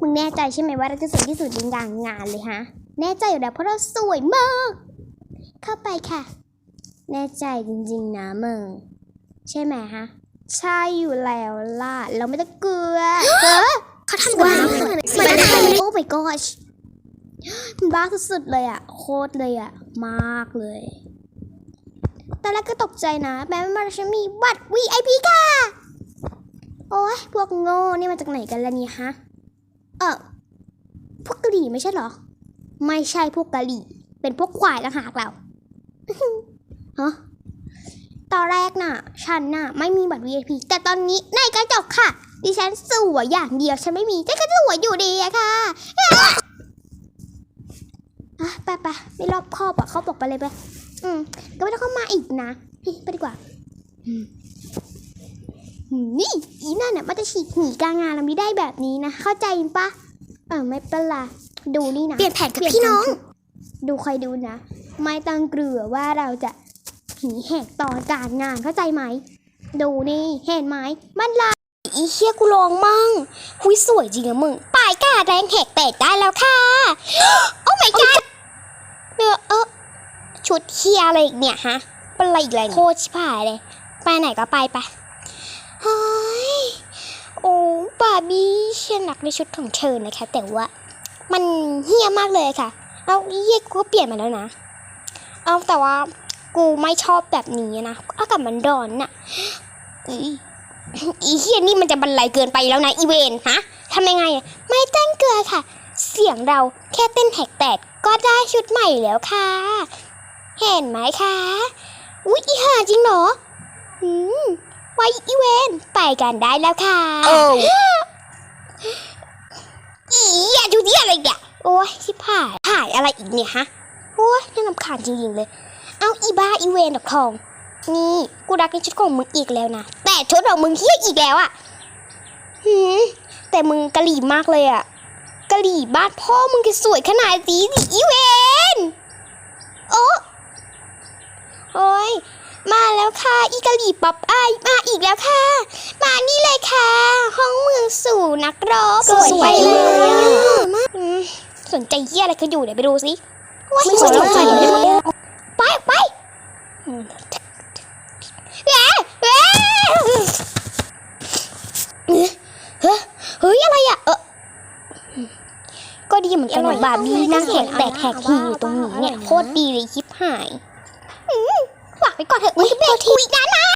มึงแน่ใจใช่ไหมว่าเราจะสวยที่สุดในงานงานเลยฮะ แน่ใจอยู่แล้วเพราะเราสวยมาก เข้าไปค่ะ แน่ใจจริงๆนะมึงใช่ไหมฮะ ใช่อยู่แล้วล่ะ เราไม่ต้องเกลือเออเขาทำว้าวมันได้โอ้ my gosh มันบ้าสุดๆเลยอะโคตรเลยอะมากเลย ตอนแรกก็ตกใจนะแม้ว่าฉันมีบัตร VIP ค่ะ โอ้ยพวกโง่ นี่มาจากไหนกันล่ะเนี่ยฮะ เออพวกกะหรี่ไม่ใช่หรอ ไม่ใช่พวกกะหรี่ เป็นพวกควายต่างหากเราฮะตอนแรกน่ะ ฉันน่ะ ไม่มีบัตร VIP แต่ตอนนี้ในกระจกค่ะ ดิฉันสวยอย่างเดียว ฉันไม่มีแต่ก็สวยอยู่ดีอะค่ะอะไปไปไม่รอบคอบอะเขาบอกไปเลยไป อืม ก็ไม่ต้องเข้ามาอีกนะ ไปดีกว่าอืม นี่อีนั่นน่ะมันจะฉีกหนีกลางงานเราไม่ได้แบบนี้นะ เข้าใจปะเออไม่เป็นไรดูนี่นะเปลี่ยนแผนกับพี่น้อง ดูคอยดูนะ ไม่ต้องเกลือว่าเราจะผีแหกตอนการงานเข้าใจไหม ดูนี่เห็นไหมมันลาอีเชี่ยกูลองมั่งหุยสวยจริงอะมึงปลายกาแรงแหกแตกได้แล้วค่ะ โอ้ my god เออเออชุดเฮียอะไรอีกเนี่ยฮะเป็นอะไรอีกอะไรโคตรชิบหายเลย ไปไหนก็ไปไป เฮ้ย โอ้บาร์บี้เชียหนักในชุดของเธอนะคะ แต่ว่ามันเฮี้ยมากเลยค่ะ เอาเฮี้ยกูก็เปลี่ยนมาแล้วนะ เอาแต่ว่ากูไม่ชอบแบบนี้นะอากาศมันร้อนน่ะอีอีเฮียนี่มันจะบรรลัยเกินไปแล้วนะอีเวนฮะทำยังไงอะไม่เต้นเกลือค่ะ เสียงเราแค่เต้นแหกแตกก็ได้ชุดใหม่แล้วค่ะ เห็นไหมคะ อุ๊ยอีห่าจริงเหรอ อืม ไว้อีเวนไปกันได้แล้วค่ะโอ้อีอย่าดูที่อะไรเนี่ยโอ้ยชิบหายหายอะไรอีกเนี่ยฮะโอ้ยน่ารำคาญจริงๆเลย เอาอีบ้าอีเวนดอกทอง นี่กูรักในชุดของมึงอีกแล้วนะ แต่ชุดของมึงเฮี้ยอีกแล้วอะหืมแต่มึงกะหรี่มากเลยอะกะหรี่บ้านพ่อมึงจะสวยขนาดนี้สิอีเวนโอ้โอ้ย มาแล้วค่ะ อีกะหรี่ป๊อปอายมาอีกแล้วค่ะ มานี่เลยค่ะ ห้องเมืองสู่นักรบสวยไปเลยอืมสนใจเหี้ยอะไรก็อยู่เดี๋ยวไปดูสิไม่สนใจเลเลยยไปไปอืมเอ๊ะเอ๊ะเฮ้ยเฮ้ยอะไรอะเออก็ดีเหมือนกันบาร์บี้นั่งแหกแตกแหกหีอยู่ตรงนี้เนี่ยโคตรดีเลยชิบหาย อืม ฝากไปก่อนเถอะมันจเบรกคุนะนะ